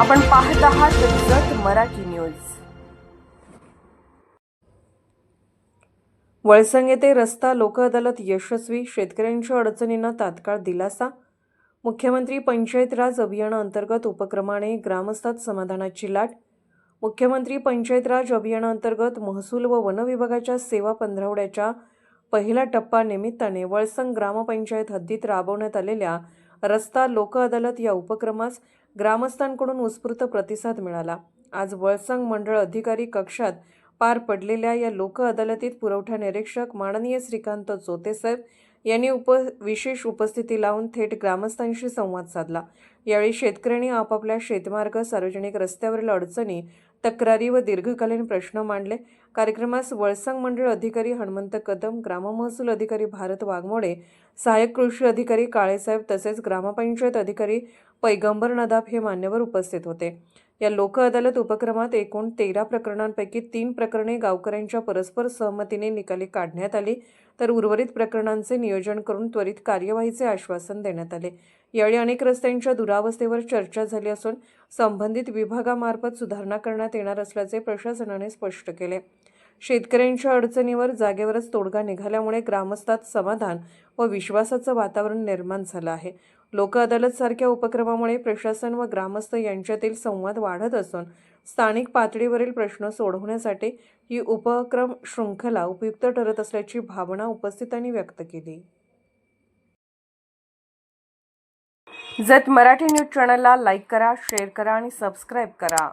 आपण पाहत आहात जत मराठी न्यूज. वळसंग येथे रस्ता लोक अदालत यशस्वी शेतकऱ्यांच्या अडचणींना तात्काळ दिलासा. मुख्यमंत्री पंचायत राज अभियानाअंतर्गत उपक्रमाने ग्रामस्थात समाधानाची लाट. मुख्यमंत्री पंचायत राज अभियानाअंतर्गत महसूल व वन विभागाच्या सेवा पंधरवड्याच्या पहिला टप्पा निमित्ताने वळसंग ग्रामपंचायत हद्दीत राबवण्यात आलेल्या रस्ता लोक अदालत या उपक्रमास ग्रामस्थांकडून उत्स्फूर्त प्रतिसाद मिळाला. आज वळसंग मंडळ अधिकारी कक्षात पार पडलेल्या या लोक अदालतीत पुरवठा निरीक्षक माननीय श्रीकांत चोतेसाहेब यांनी उप विशेष उपस्थिती लावून थेट ग्रामस्थांशी संवाद साधला. यावेळी शेतकऱ्यांनी आपापल्या शेतमार्ग सार्वजनिक रस्त्यावरील अडचणी तक्रारी व दीर्घकालीन प्रश्न मांडले. कार्यक्रमास वळसंग मंडळ अधिकारी हनुमंत कदम ग्राममहसूल अधिकारी भारत वाघमोडे सहाय्यक कृषी अधिकारी काळेसाहेब तसेच ग्रामपंचायत अधिकारी पैगंबर नदाफ हे मान्यवर उपस्थित होते. या लोक अदालत उपक्रमात एकूण तेरा प्रकरणांपैकी तीन प्रकरणे गावकऱ्यांच्या परस्पर सहमतीने निकाली काढण्यात आली. तर उर्वरित प्रकरणांचे नियोजन करून त्वरित कार्यवाहीचे आश्वासन देण्यात आले. यावेळी अनेक रस्त्यांच्या दुरावस्थेवर चर्चा झाली असून संबंधित विभागामार्फत सुधारणा करण्यात येणार असल्याचे प्रशासनाने स्पष्ट केले. शेतकऱ्यांच्या अडचणीवर जागेवरच तोडगा निघाल्यामुळे ग्रामस्थात समाधान व विश्वासाचं वातावरण निर्माण झालं आहे. लोक अदालतसारख्या उपक्रमामुळे प्रशासन व ग्रामस्थ यांच्यातील संवाद वाढत असून स्थानिक पातळीवरील प्रश्न सोडवण्यासाठी ही उपक्रम शृंखला उपयुक्त ठरत असल्याची भावना उपस्थितांनी व्यक्त केली. जत मराठी न्यूज चॅनलला लाईक करा शेअर करा आणि सबस्क्राईब करा.